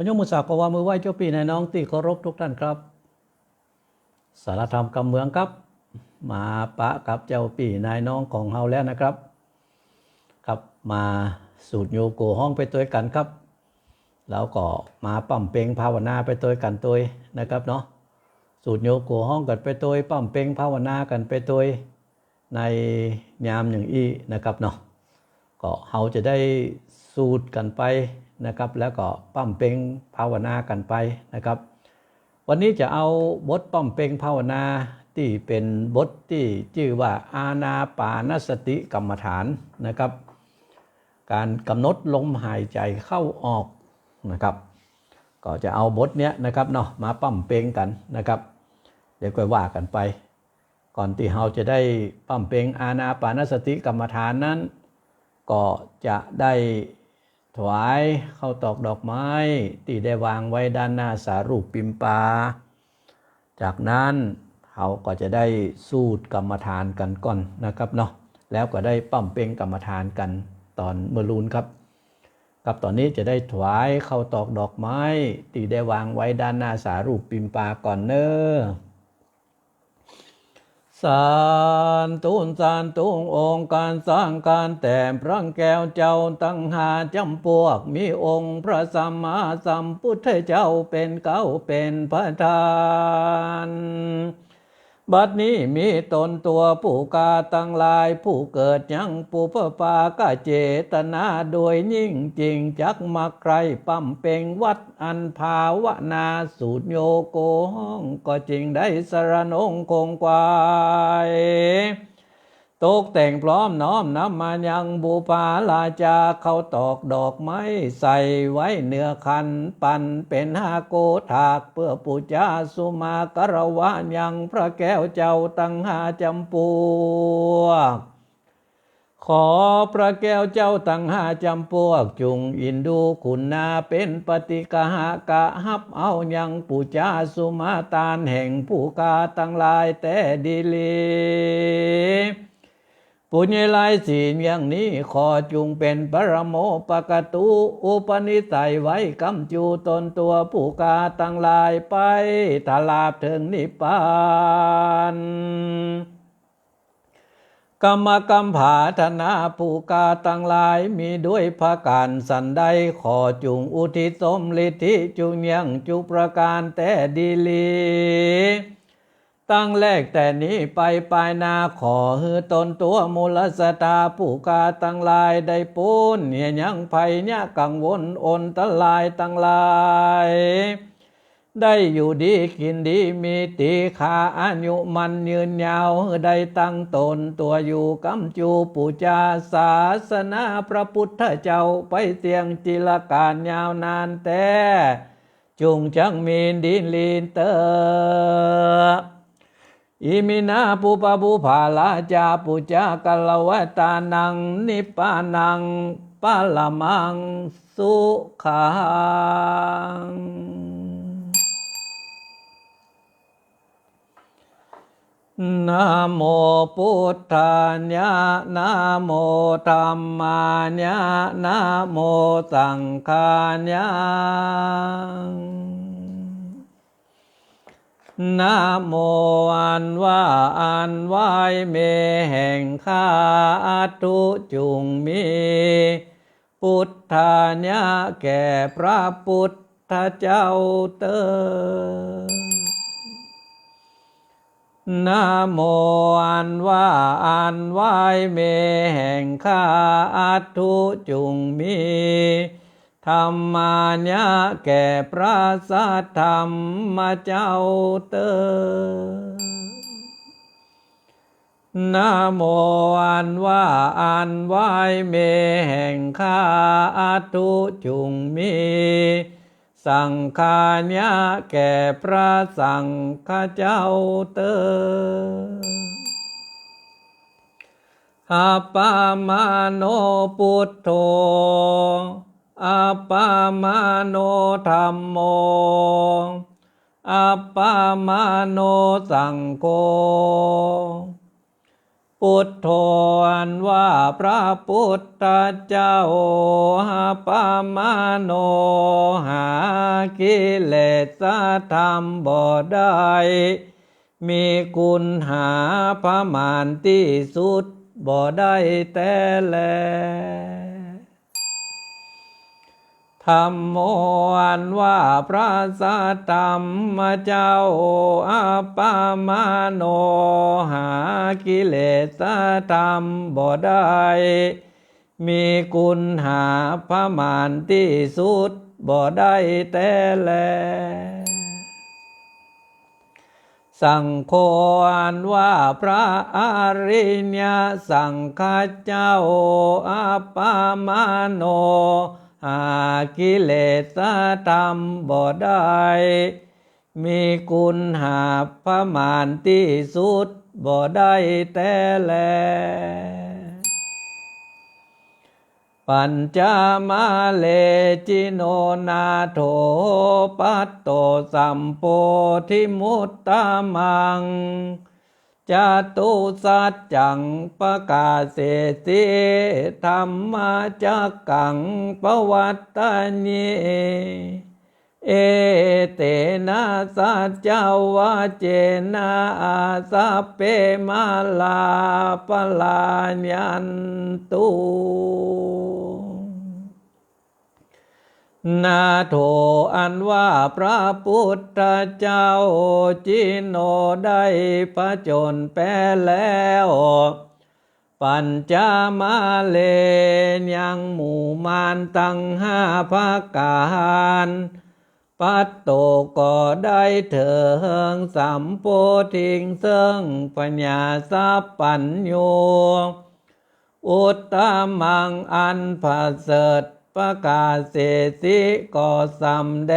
ขอยกมือสากกวามือไหว้เจ้าปีนายน้องที่เคารพทุกท่านครับ สารธรรมกำเมืองครับ มาปะกับเจ้าปีนายน้องของเฮาแล้วนะครับครับมาสูตรโยโกห้องไปตัวกันครับ แล้วก็มาปั่มเปงภาวนาไปตัวกันตัวนะครับเนาะสูตรโยโกห้องกันไปตัวปั่มเปงภาวนากันไปตัวในยามอย่างอี้นะครับเนาะก็เฮาจะได้สูตรกันไป นะครับแล้วก็ปั่มเปงภาวนากันไปนะครับ วันนี้จะเอาบทป้อมเปงภาวนาที่เป็นบทที่ชื่อว่าอาณาปานสติกรรมฐานนะครับ การกำหนดลมหายใจเข้าออกนะครับ ก็จะเอาบทเนี้ยนะครับเนาะมาปั้มเปงกันนะครับ เดี๋ยวก็ว่ากันไป ก่อนที่เราจะได้ปั้มเปงอาณาปานสติกรรมฐานนั้น ก็จะได้ ถวายเข้าตอกดอกไม้ที่ได้วางไว้ด้านหน้าสารูปปิมปา จากนั้นเขาก็จะได้สูตรกรรมฐานกันก่อนนะครับเนาะแล้วก็ได้ปั้มเปงกรรมฐานกันตอนเมื่อรูนครับกับตอนนี้จะได้ถวายเข้าตอกดอกไม้ที่ได้วางไว้ด้านหน้าสารูปปิมปาก่อนเนอะ สารตูนสารตุงองค์การสร้างการแต่พระแก้วเจ้าตั้งหาจำพวก มีองค์พระสัมมาสัมพุทธเจ้าเป็นเก้าเป็นประธาน บัดนี้มีตนตัวผู้กาตั้งลายผู้เกิดยังผู้พปากาเจตนาโดยยิ่งจริงจักมาใครปั้มเป่งวัดอันภาวนาสูตรโยโกห้องก็จริงได้สรนงคงควาย ตกแต่งพร้อมน้อมนำมายังบูปาลาจาเขาตอกดอกไม้ใส่ไว้เนื้อคัน ปันเป็นหาโกถากเพื่อปูจาสุมากรวะยังพระแก้วเจ้าตั้งหาจำปวกขอพระแก้วเจ้าตั้งหาจำพวกจุงอินดูคุณนาเป็นปฏิกหากะฮับเอายังปูจาสุมาตานแห่งผู้กาตั้งลายแต่ดีลี ปุญญลายศีลอย่างนี้ขอจุงเป็นปรโมปกตูอุปนิสัยไว้กำจูตนตัวผู้กาตั้งลายไปตลาบถึงนิพพานกรรมกรรมผาธนาผู้กาตั้งหลายมีด้วยพระการสันใดขอจุงอุทิศสมฤทธิจุงยังจุประการแต่ดีลี ตั้งแรกแต่นี้ไปปลายนาขอฮือตนตัวมูลสตาผู้กาตั้งลายได้ปูนเนี่ยยังภัยเนี่ยกังวลอนตลายตั้งลาย ได้อยู่ดีกินดีมีตีขาอายุมันยืนยาวได้ตั้งตนตัวอยู่กำจูปูจาศาสนาพระพุทธเจ้าไปเสียงจิลการยาวนานแต่จุงจังมีนดินลีนเตอ อิมินาปุปะปุภาลาจาปุจากัลวตานัง นิพพานังปะลมังสุขังนะโมพุทธายะนะโมธรรมายะนะโมสังฆายะ นะโมอันว่าอันไหวเมแห่งข้าอัตุจุงมี พุทธาญะแก่พระพุทธเจ้าเตอนะโมอันว่าอันไหวเมแห่งข้าอัตุจุงมี ธรรมาญะแก่พระสัทธรรมเจ้าเตอนะโมอันว่าอันไหวเมแห่งข้าอัตุจุงมี สังฆาญะแก่พระสังฆเจ้าเตออาปามาโนพุทโธ อาปามโนธรรมโมอาปามโนสังโฆ พุทโธอันว่าพระพุทธเจ้าหาปามโนหากิเลสธรรมบ่ได้มีคุณหาพระมานที่สุดบ่ได้แต่แล ธรรมโมอันว่าพระสัตธรรมเจ้าอาปามาโนหากิเลสธรรมบ่ได้มีคุณหาพระมานที่สุดบ่ได้แต่แล สังโฆอันว่าพระอริยสังฆเจ้าอาปามาโน หากิเลสธรรมบ่ได้ มีคุณหาพระมานที่สุดบ่ได้แต่แล ปัญจมาเลจิโนนาโถปัตโตสัมโพธิมุตตมัง จตุสัจจังประกาศเสติธรรมจักกังปวัตตานิเอเตนะสัจจาวาเจนะอาสัพเปมาลาปลาญันตุ นาโถอันว่าพระพุทธเจ้าจิโนได้ประจนแปรแล้ว ปัญจมาเลนยังหมู่มานตั้งห้าภาการปัตโตก็ได้เถิงสัมโพธิงเซิงปัญญาสัพปัญโย อุตตมังอันประเสริฐ ประกาศเสสิก็สำแด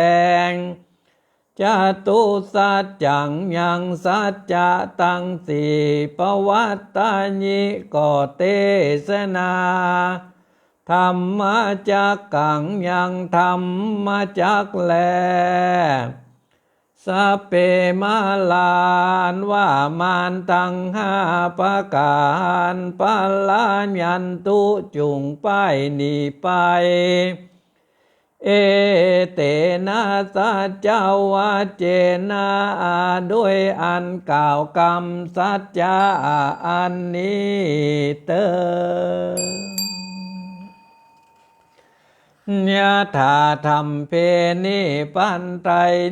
งจตุสัจจังยังสัจจะตังสีปวัตตานิก็เตสนาธรรมจักกังยังธรรมจักแล สเปมาลานว่ามานตังห้าประการปาลายันตุจุงไปหนีไป เอเตนะสัจเจ้าวาเจนะด้วยอันกล่าวกรรมสัจจะอันนี้เตอ ญาถาธรรมเพนิปันไต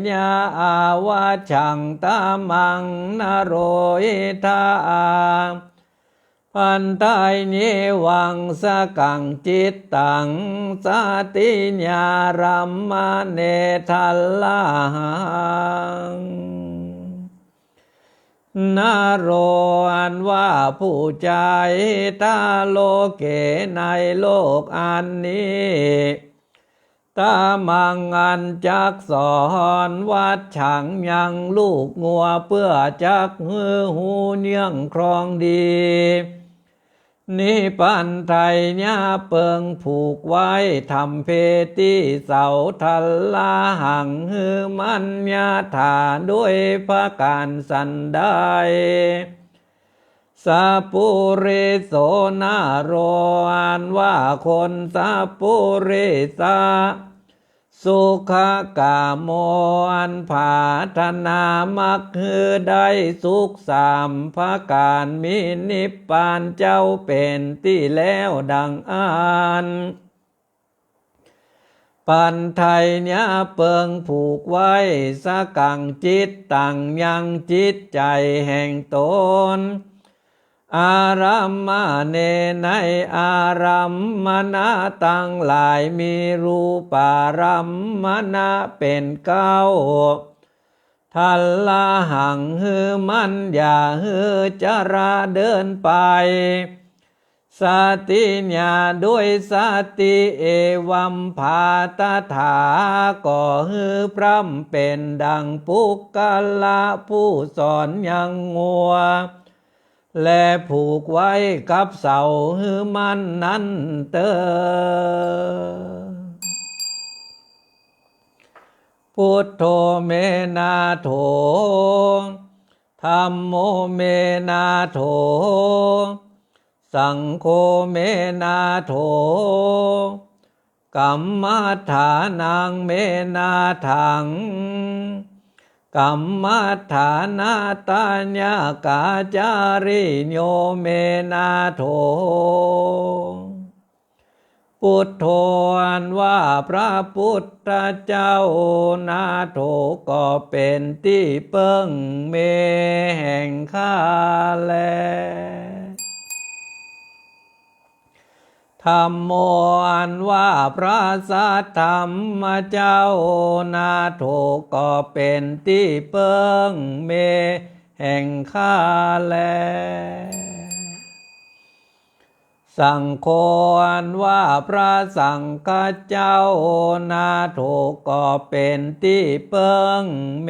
ญาอาวาชังตามังนโรอิทาปันไตเนวังสกังจิตตังสาติญารัมมาเนทัลลังนาโรอันว่าผู้ใจตาโลเกในโลกอันนี้ ตามังอันจักสอนวัดฉังยังลูกงัวเพื่อจักฮือหูเนียงครองดีนิปันไทยญาเปิงผูกไว้ทำเพตีเสาทัลลาหังฮือมันญาถาด้วยพระการสันได้สาปุเรโสนาโรอันว่าคนสาปุเรสา สุขกาโมอันผาธนามักคือได้สุขสามพระการมีนิพพานเจ้าเป็นที่แล้วดังอ่านปันไทยเนี้ยเปิงผูกไว้สกังจิตตังยังจิตใจแห่งตน อารามมาเนในอารามมณะตั้งหลายมีรูปารามมณะเป็นเก้าทัลลาหังฮือมันอย่าฮือจาราเดินไป สติญาด้วยสติเอวัมภาตถาก็ฮือพร่ำเป็นดังปุกกะละผู้สอนยังงัว และผูกไว้กับเสาฮือมันนั้นเตอพุทโธเมนาโถธรรมโมเมนาโถ สังโฆเมนาโถกกัมมัฏฐานังเมนาถัง กรรมฐานาตัญญากาจาริโยเมนาโถ พุทโธอันว่าพระพุทธเจ้านาโถก็เป็นที่เปิ้งเมแห่งข้าแล ธ รรมโมอันว่าพระสัทธรรมเจ้านาโถก็เป็นที่เปิงเม แห่งข้าแล สังโฆอันว่าพระสังฆเจ้านาโถก็เป็นที่เปิงเม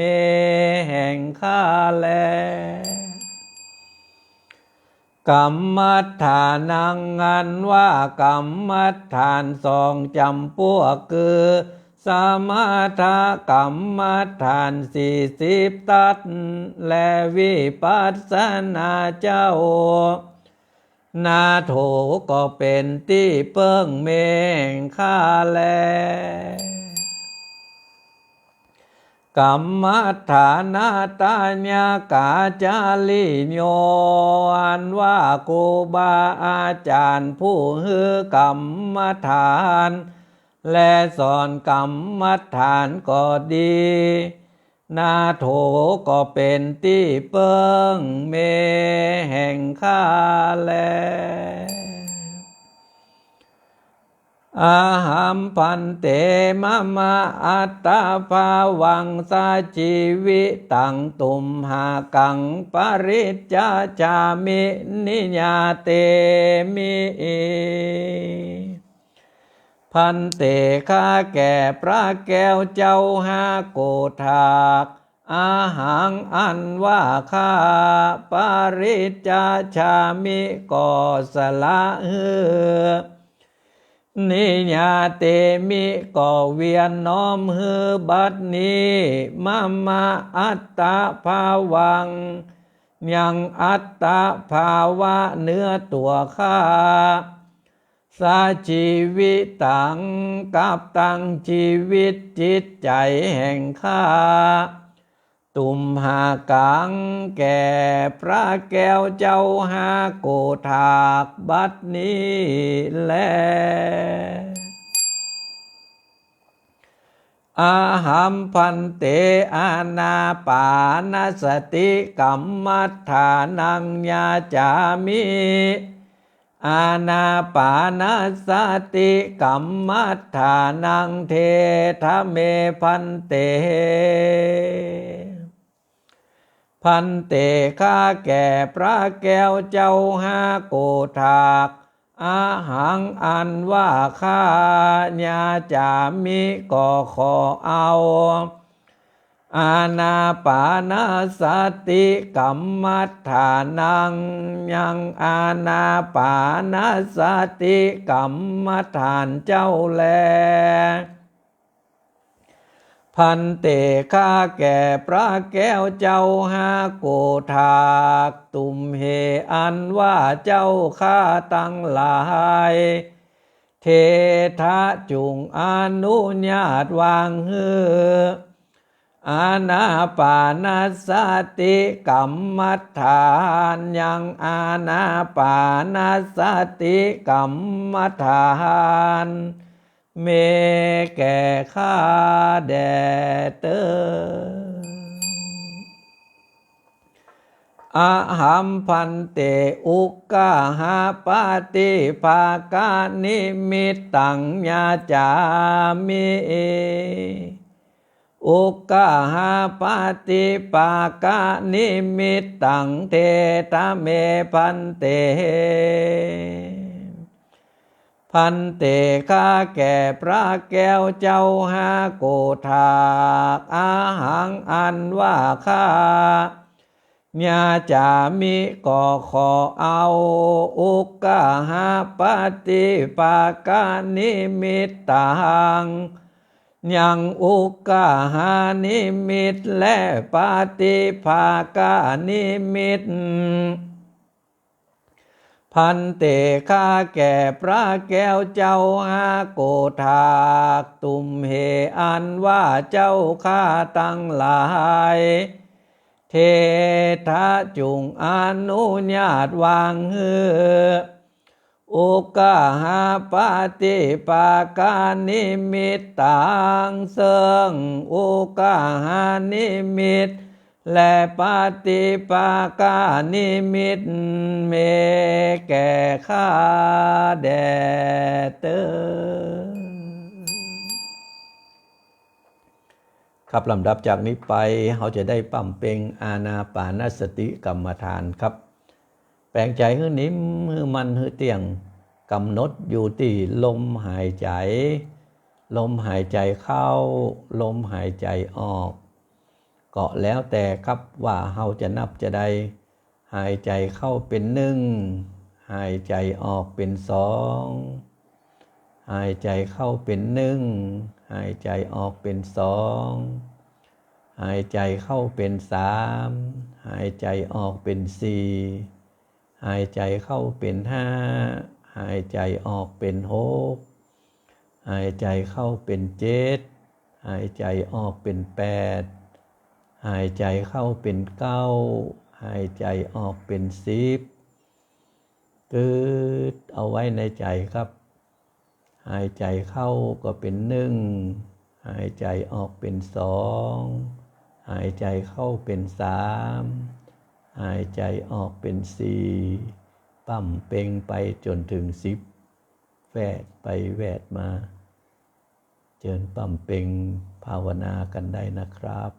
แห่งข้าแล กรรมฐานังอันว่ากรรมฐานสองจำพวกคือสมาธกรรมฐานสี่สิบตัดและวิปัสสนาเจ้า นาโถก็เป็นที่เปิ้งเมงข้าแล กรรมฐานาตัญากาจาลิโยอันว่าครูบาอาจารย์ผู้ฮือกรรมฐาน และสอนกรรมฐานก็ดี นาโถก็เป็นที่เปิ้งเมแห่งข้าแล อาหัมพันเตมะมะอัตตาภาวังสาชีวิตังตุมหากังปริจจาจามินิยาเตมิพันเตข้าแก่พระแก้วเจ้าหาโกธากอาหังอันว่าข้าปาริจาชามิก่อสละเฮือ นิยาเตมิก่อเวียนน้อมฮือบัดนี้มามาอัตตาภาวัง ยังอัตตาภาวะเนื้อตัวข้าสาชีวิตตังกับตังชีวิตจิตใจแห่งข้า ตุมหากังแก่พระแก้วเจ้าหาโกธากบัดนี้แล อาหัมพันเตอานาปานสติกัมมัฏฐานังญาจามิอาณาปานสติกัมมัฏฐานังเทธเมพันเต พันเตข้าแก่พระแก้วเจ้าห้าโกธากอาหังอันว่าข้าญาจามิก็ขอเอา อาณาปานาสติกัมมัฏฐานัง ยังอาณาปานาสติกัมมัฏฐานเจ้าแล พันเตข้าแก่พระแก้วเจ้าหาโกธากตุมเหอันว่าเจ้าข้าตั้งหลาย เททะจุงอนุญาตวางเฮืออาณาปานาสติกัมมัฏฐานยังอาณาปานาสติกัมมัฏฐาน เมแก่ข้าแด่เตออาหัมพันเตอุกกาหาปาติภากานิมิตตังญาจามิอุกกาหาปาติปากานิมิตตังเทตเมพันเต พันเตข้าแก่พระแก้วเจ้าหาโกธากอาหังอันว่าข้าญาจามิก็ขอเอาอุกกาหาปฏิปากานิมิตตังยังอุกกาหานิมิตและปฏิภาคานิมิต พันเตข้าแก่พระแก้วเจ้าอาโกธากตุมเหอันว่าเจ้าข้าตั้งหลาย เททะจุงอนุญาตวางเฮือโอกาหาปาติปากานิมิตตังเสิงโอกาหานิมิต และปาติปากานิมิตเมแก่ข้าแด่เตอครับลำดับจากนี้ไปเราจะได้ปั๊มเปงอาณาปานสติกรรมฐานครับ แปลงใจให้นิ่มให้มันให้เตียงกำหนดอยู่ที่ลมหายใจ ลมหายใจเข้า ลมหายใจออก ก็แล้วแต่ครับว่าเราจะนับจะได้หายใจเข้าเป็นหนึ่งหายใจออกเป็นสองหายใจเข้าเป็นหนึ่งหายใจออกเป็นสองหายใจเข้าเป็นสามหายใจออกเป็นสี่หายใจเข้าเป็นห้าหายใจออกเป็นหกหายใจเข้าเป็นเจ็ดหายใจออกเป็นแปด หายใจเข้าเป็นเก้า หายใจออกเป็นสิบกึดเอาไว้ในใจครับ หายใจเข้าก็เป็นหนึ่ง หายใจออกเป็นสอง หายใจเข้าเป็นสาม หายใจออกเป็นสี่ปั๊มเป่งไปจนถึงสิบแวดไปแวดมา เจิญปั๊มเป่งภาวนากันได้นะครับ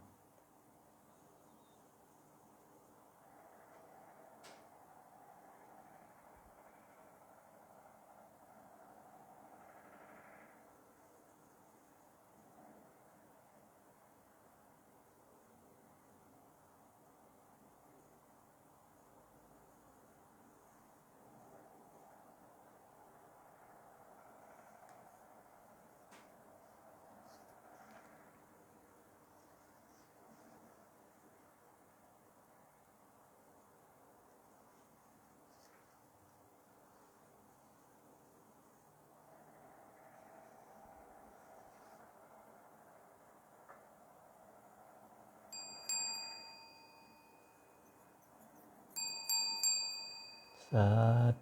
สา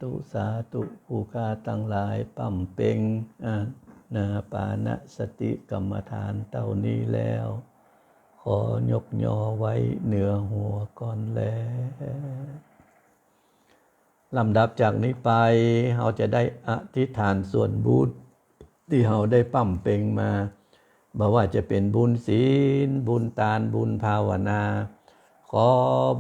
ธุสาธุผู้คาตั้งหลายปั๊มเป่งอานาปานสติกรรมฐานเต้านี้แล้ว ขอยกยอไว้เหนือหัวก่อนแล้วลำดับจากนี้ไปเราจะได้อธิษฐานส่วนบุญที่เราได้ปั๊มเป่งมาบ่ว่าจะเป็นบุญศีล บุญตานบุญภาวนา ขอ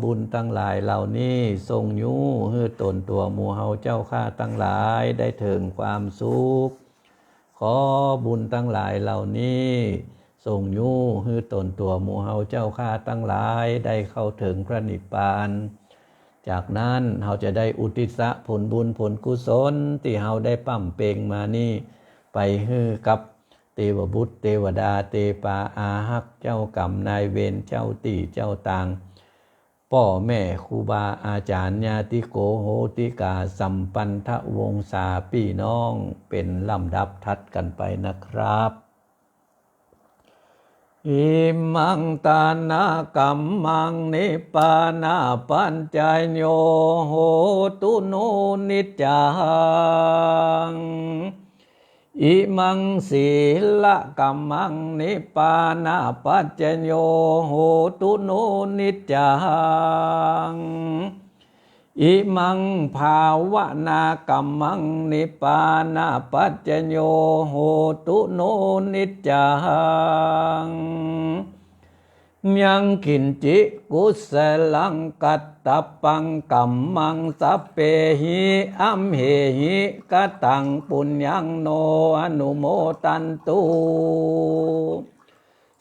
บุญตั้งหลายเหล่านี้ทรงยู่ให้ตนตัวมูเฮาเจ้าข้าตั้งหลายได้ถึงความสุข ขอบุญตั้งหลายเหล่านี้ทรงยู่ให้ตนตัวมูเฮาเจ้าข้าตั้งหลายได้เข้าถึงพระนิพพานจากนั้นเราจะได้อุทิศผลบุญผลกุศลที่เราได้ปั๊มเปงมานี่ ไปให้กับเทวบุตรเทวดาเทปาอาหักเจ้ากรรมนายเวรเจ้าตีเจ้าต่าง พ่อแม่ครูบาอาจารย์ญาติโกโหติกาสัมปันทวงศาพี่น้องเป็นลำดับทัดกันไปนะครับอิมังตานากัมมังนิปานาปัญจายโยโหตุโนนิจัง อิมังสีละกัมมังนิปปานาปัจจโยโหตุโนนิจจังอิมังภาวนากัมมังนิปปานาปัจจโยโหตุโนนิจจัง ยังกินจิกุสลังกัตตปังกัมมังสัพเพหิอัมเหหิกตังปุญญังโนอนุโมตันตุ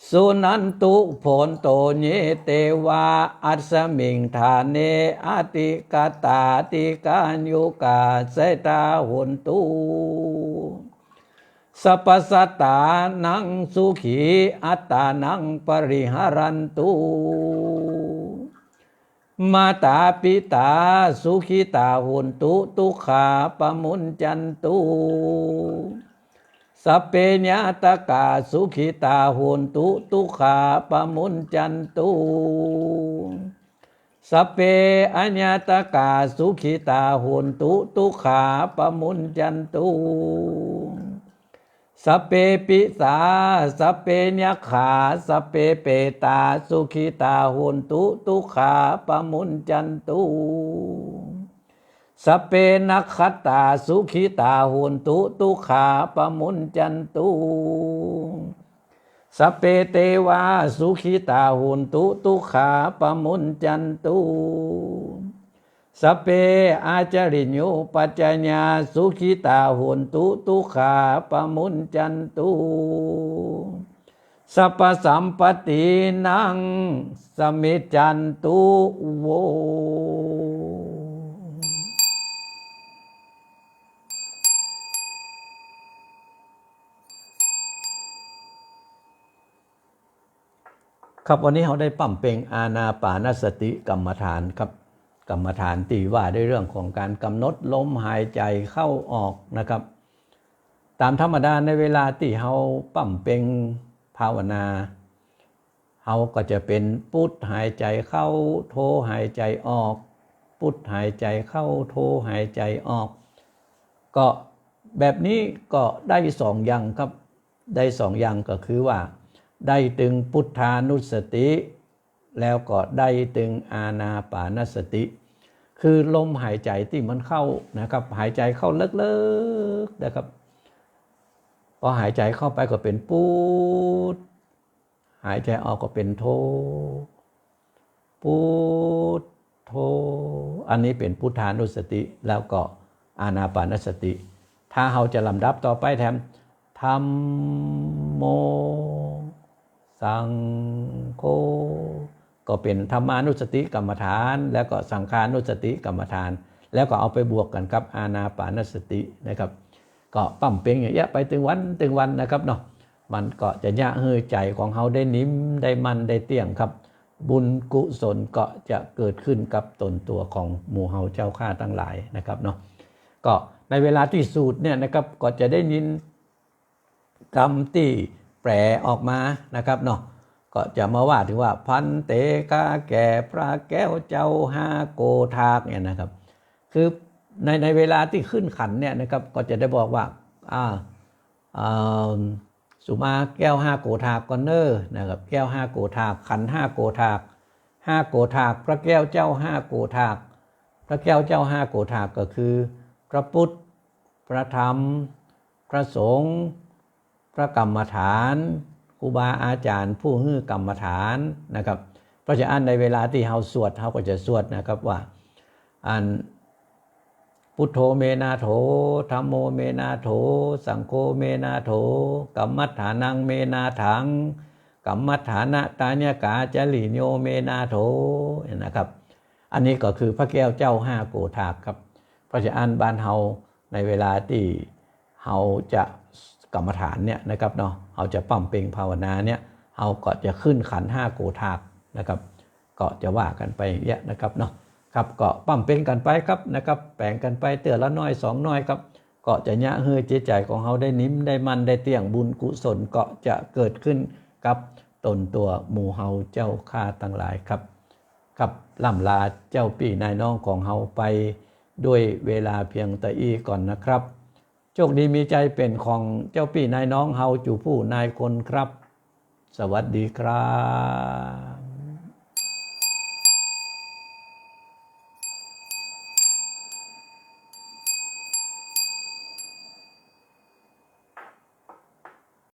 สุนันตุผนโตเยเตวาอัสมิงธาเนอติกาตาติกายุกาเสตาหุนตุ สัพพสัตตานังสุขีอัตตานังปริหารันตุมาตาปิตาสุขิตาหุนตุตุขาปมุนจันตุสัพเพญาตกาสุขิตาหุนตุตุขาปมุนจันตุสัพเพอัญญาตกาสุขิตาหุนตุตุขาปมุนจันตุ สัพเพปิสาสัพเพญขาสัพเพเปตาสุขิตาหุนตุตุขาปมุนจันตุสพเปนักขตาสุขิตาหุนตุตุขาปมุนจันตุสพเปเตวาสุขิตาหุนตุตุขาปมุนจันตุ สเปอาจริโยปัจจญญาสุขิตาหุนตุตุขาปมุนจันตุสัพสัมปตินังสมิจจันตุโวครับวันนี้เราได้ปั่มเป็งอาณาปานสติกรรมฐานครับ กรรมฐานตีว่าด้วยเรื่องของการกำหนดลมหายใจเข้าออกนะครับ ตามธรรมดาในเวลาที่เราปั่มเป็งภาวนาเราก็จะเป็นพุทหายใจเข้าโทหายใจออก พุทหายใจเข้าโทหายใจออก ก็แบบนี้ก็ได้สองอย่างครับได้สองอย่างก็คือว่า ได้ตึงพุทธานุสติ แล้วก็ได้ตึงอาณาปานสติ คือลมหายใจที่มันเข้านะครับ หายใจเข้าเลึกๆนะครับพอหายใจเข้าไปก็เป็นปูดหายใจออกก็เป็นโทปูดโทอันนี้เป็นพุทธานุสติแล้วก็อาณาปานสติ ถ้าเราจะลำดับต่อไปแถมธรรมโม สังโฆ ก็เป็นธรรมานุสติกรรมฐาน แล้วก็สังขานุสติกรรมฐาน แล้วก็เอาไปบวกกันกับอาณาปานสตินะครับ ก็ปั๊มเป่งอย่างเงี้ยไปถึงวันถึงวันนะครับเนาะมันก็จะยะเฮยใจของเขาได้นิ่มได้มันได้เตี่ยงครับ บุญกุศลก็จะเกิดขึ้นกับตนตัวของหมู่เฮาเจ้าข้าทั้งหลายนะครับเนาะก็ในเวลาที่สูตรเนี่ยนะครับก็จะได้ยินกรรมที่แปลออกมานะครับเนาะ ก็จะมาว่าถึงว่าพันเตกาแก่พระแก้วเจ้าห้าโกทากเนี่ยนะครับ คือในในเวลาที่ขึ้นขันเนี่ยนะครับก็จะได้บอกว่าอ่าอ่าสุมาแก้วห้าโกทากกอนเนอร์นะครับแก้วห้าโกทากขันห้าโกทากห้าโกทาก พระแก้วเจ้าห้าโกทาก พระแก้วเจ้าห้าโกทากก็คือ พระพุทธพระธรรม พระสงฆ์พระกรรมฐาน ครูบาอาจารย์ ผู้ฮื้อกรรมฐานนะครับ เพราะฉะนั้นในเวลาที่เราสวดเราก็จะสวดนะครับว่าอันพุทโธเมนาโถธรรมโมเมนาโถ สังโฆเมนาโถกัมมัฏฐานังเมนาถังกัมมัฏฐานะตาญกาจลิโยเมนาโถนะครับ อันนี้ก็คือพระแก้วเจ้าห้าโกธาครับ เพราะฉะนั้นบ้านเฮาในเวลาที่เฮาจะ กรรมฐานเนี่ยนะครับเนาะเฮาจะปั้มเปงภาวนาเนี่ยเฮาก็จะขึ้นขันห้าโกธากนะครับก็จะว่ากันไปอย่างเงี้ยนะครับเนาะครับก็ปั้มเป็นกันไปครับนะครับแบ่งกันไปเตือนละน้อยสองน้อยครับก็จะยะเฮือจิตใจของเขาได้นิ่มได้มันได้เตี่ยงบุญกุศลก็จะเกิดขึ้นกับตนตัวหมู่เฮาเจ้าข้าทั้งหลายครับครับล่ำลาเจ้าปี่นายน้องของเฮาไปด้วยเวลาเพียงแต่อีก่อนนะครับ โชคดีมีใจเป็นของเจ้าพี่นายน้องเฮาจูผู้นายคนครับ สวัสดีครับ